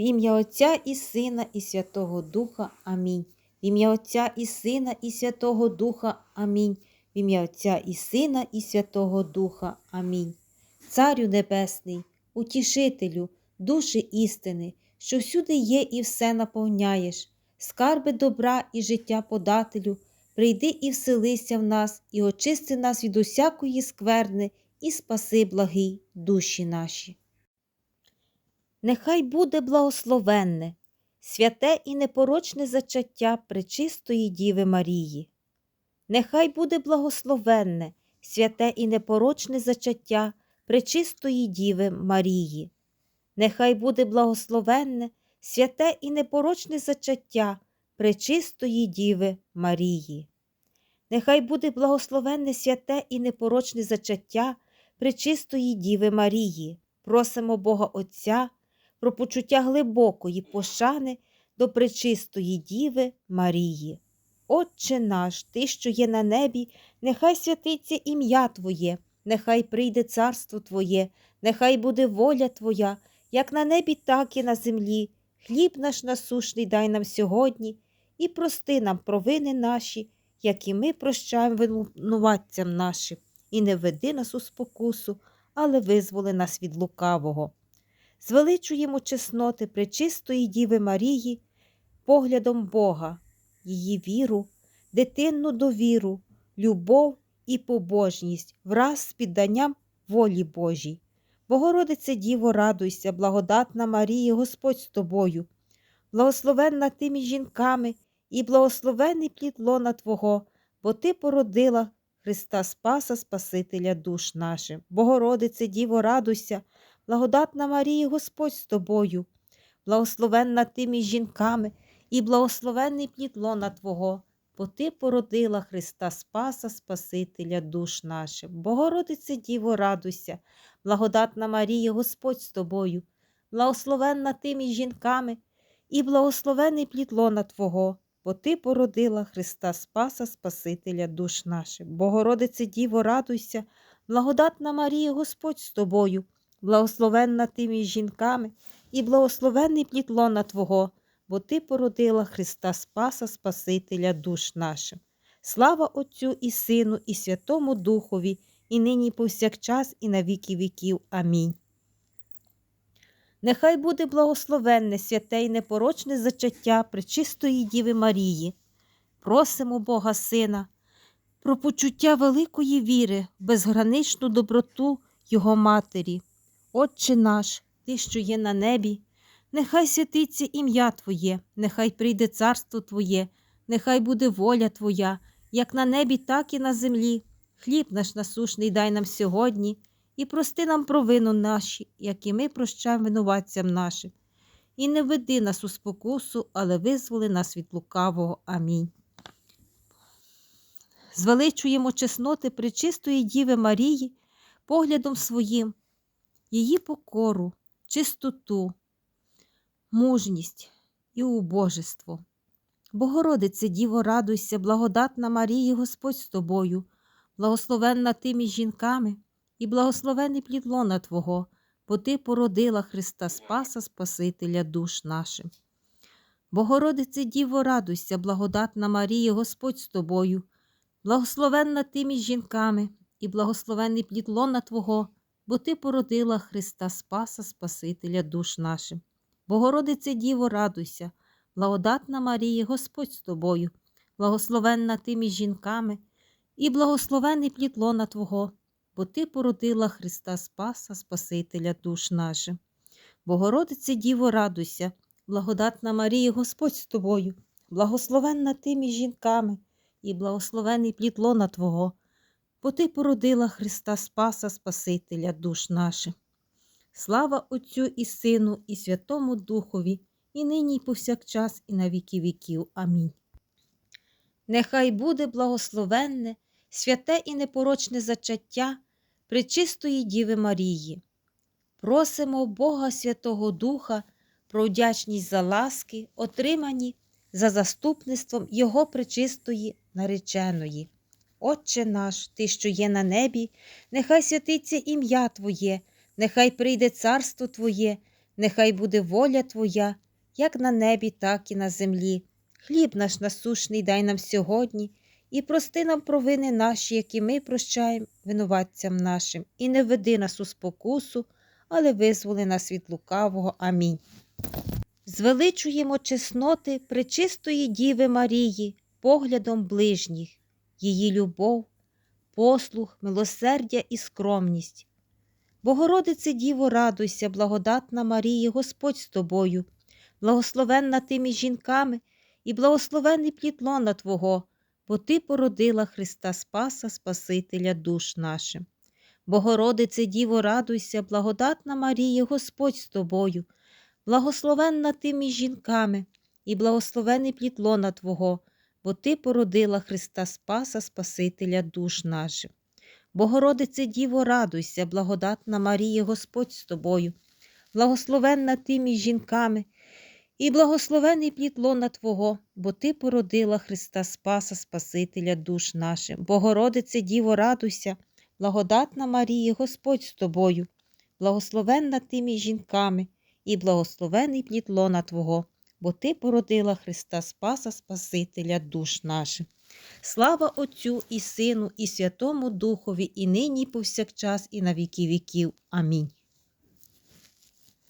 В ім'я Отця і Сина, і Святого Духа. Амінь. В ім'я Отця і Сина, і Святого Духа. Амінь. В ім'я Отця і Сина, і Святого Духа. Амінь. Царю Небесний, утішителю, душі істини, що всюди є і все наповняєш, скарби добра і життя подателю, прийди і вселися в нас, і очисти нас від усякої скверни, і спаси благий душі наші. Нехай буде благословенне, святе і непорочне зачаття Пречистої Діви Марії. Нехай буде благословенне, святе і непорочне зачаття Пречистої Діви Марії. Нехай буде благословенне, святе і непорочне зачаття Пречистої Діви Марії. Нехай буде благословенне святе і непорочне зачаття Пречистої Діви Марії. Просимо Бога Отця про почуття глибокої пошани до пречистої Діви Марії. Отче наш, Ти, що є на небі, нехай святиться ім'я Твоє, нехай прийде царство Твоє, нехай буде воля Твоя, як на небі, так і на землі. Хліб наш насушний дай нам сьогодні і прости нам провини наші, як і ми прощаємо винуватцям нашим, і не веди нас у спокусу, але визволи нас від лукавого звеличуємо чесноти пречистої Діви Марії, поглядом Бога, її віру, дитинну довіру, любов і побожність враз з підданням волі Божій. Богородице Діво, радуйся, благодатна Марія, Господь з тобою, благословенна ти між жінками і благословений плід лона Твого, бо Ти породила Христа Спаса, Спасителя душ наших. Богородице Діво, радуйся, Благодатна Марія, Господь з тобою, благословенна ти між жінками і благословенний плід лона Твого, бо Ти породила Христа Спаса, Спасителя душ наших. Богородице Діво, радуйся, благодатна Марія, Господь з тобою, благословенна ти між жінками і благословений плід лона Твого, бо Ти породила Христа Спаса, Спасителя душ наших. Богородице Діво, радуйся, благодатна Марія, Господь з тобою благословенна ти між жінками, і благословенний плід лона Твого, бо Ти породила Христа Спаса, Спасителя душ нашим. Слава Отцю і Сину, і Святому Духові, і нині повсякчас, і на віки віків. Амінь. Нехай буде благословенне святе й непорочне зачаття Пречистої Діви Марії. Просимо Бога Сина, про почуття великої віри, безграничну доброту Його Матері. Отче наш, Ти, що є на небі, нехай святиться ім'я Твоє, нехай прийде царство Твоє, нехай буде воля Твоя, як на небі, так і на землі. Хліб наш насушний дай нам сьогодні і прости нам провину наші, як і ми прощаємо винуватцям нашим. І не веди нас у спокусу, але визволи нас від лукавого. Амінь. Звеличуємо чесноти пречистої Діви Марії поглядом своїм її покору, чистоту, мужність і убожество. Богородице, Діво, радуйся, благодатна Марії, Господь з тобою, благословенна ти між жінками і благословений плід лона Твого, бо Ти породила Христа Спаса, Спасителя душ нашим. Богородице, Діво, радуйся, благодатна Марія, Господь з тобою, благословенна ти між жінками і благословений плід лона Твого, бо Ти породила Христа Спаса, Спасителя душ нашим. Богородице Діво, радуйся, благодатна Марія, Господь з тобою, благословенна ти між жінками, і благословений плід лона Твого, бо Ти породила Христа Спаса, Спасителя душ нашим. Богородице Діво, радуйся, благодатна Марія, Господь з тобою, благословенна ти між жінками, і благословений плід лона Твого бо Ти породила Христа Спаса, Спасителя душ наших. Слава Отцю і Сину, і Святому Духові, і нині, і повсякчас, і на віки віків. Амінь. Нехай буде благословенне, святе і непорочне зачаття пречистої Діви Марії. Просимо Бога Святого Духа про вдячність за ласки, отримані за заступництвом Його пречистої нареченої. Отче наш, Ти, що є на небі, нехай святиться ім'я Твоє, нехай прийде царство Твоє, Нехай буде воля Твоя, як на небі, так і на землі. Хліб наш насушний дай нам сьогодні, і прости нам провини наші, які ми прощаємо винуватцям нашим, і не веди нас у спокусу, але визволи нас від лукавого. Амінь. Звеличуємо чесноти пречистої Діви Марії, поглядом ближніх, її любов, послух, милосердя і скромність. Богородице Діво, радуйся, благодатна Марії, Господь з тобою, благословенна ти між жінками, і благословений плід лона Твого, бо Ти породила Христа Спаса, Спасителя душ нашим. Богородице Діво, радуйся, благодатна Марія, Господь з тобою, благословенна ти між жінками, і благословений плід лона Твого, бо Ти породила Христа Спаса, Спасителя душ нашим. Богородице Діво, радуйся, благодатна Марія, Господь з тобою, благословенна ти між жінками, і благословений плід лона Твого, бо Ти породила Христа Спаса, Спасителя душ нашим. Богородице Діво, радуйся, благодатна Марія, Господь з тобою, благословенна ти між жінками, і благословений плід лона Твого, бо Ти породила Христа Спаса, Спасителя душ наших. Слава Отцю і Сину, і Святому Духові, і нині, і повсякчас, і на віки віків. Амінь.